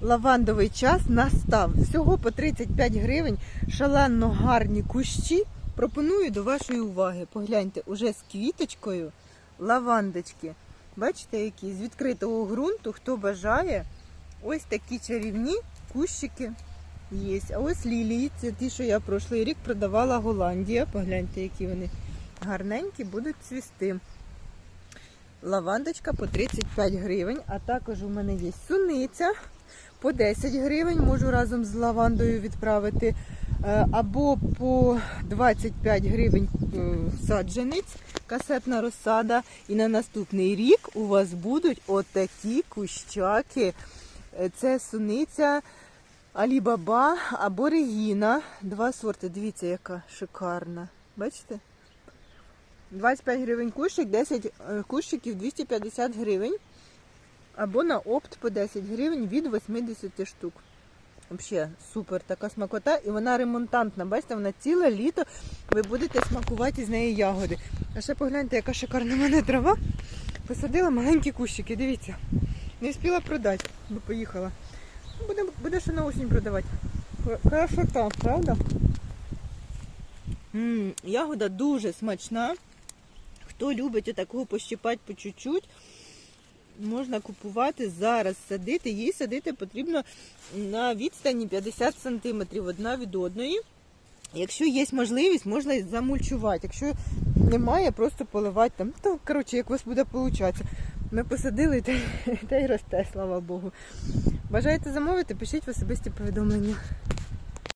лавандовий час настав. Всього по 35 гривень. Шалено гарні кущі. Пропоную до вашої уваги. Погляньте, уже з квіточкою лавандочки. Бачите, які з відкритого ґрунту, хто бажає, ось такі чарівні кущики є. А ось лілії, це ті, що я прошлий рік продавала Голландія. Погляньте, які вони гарненькі, будуть цвісти. Лавандочка по 35 гривень, а також у мене є суниця по 10 гривень. Можу разом з лавандою відправити. Е, Або по 25 гривень е, саджанець, касетна розсада. І на наступний рік у вас будуть отакі кущаки. Е, Це суниця Алібаба або Регіна. Два сорти. Дивіться, яка шикарна. Бачите? 25 гривень кущик, 10 е, кущиків 250 гривень. Або на опт по 10 гривень від 80 штук. Взагалі супер така смакота. І вона ремонтантна. Бачите, вона ціле літо ви будете смакувати з неї ягоди. А ще погляньте, яка шикарна в мене трава. Посадила маленькі кущики, дивіться. Не встигла продати, бо поїхала. Буде, буде ще на осінь продавати. Красота, правда? м ягода дуже смачна. Хто любить такого пощипати по чуть-чуть, можна купувати зараз, садити. Її садити потрібно на відстані 50 см одна від одної. Якщо є можливість, можна замульчувати. Якщо немає, просто поливати там. То, коротше, як у вас буде получатися. Ми посадили та, та й росте, слава Богу. Бажаєте замовити, пишіть в особисті повідомлення.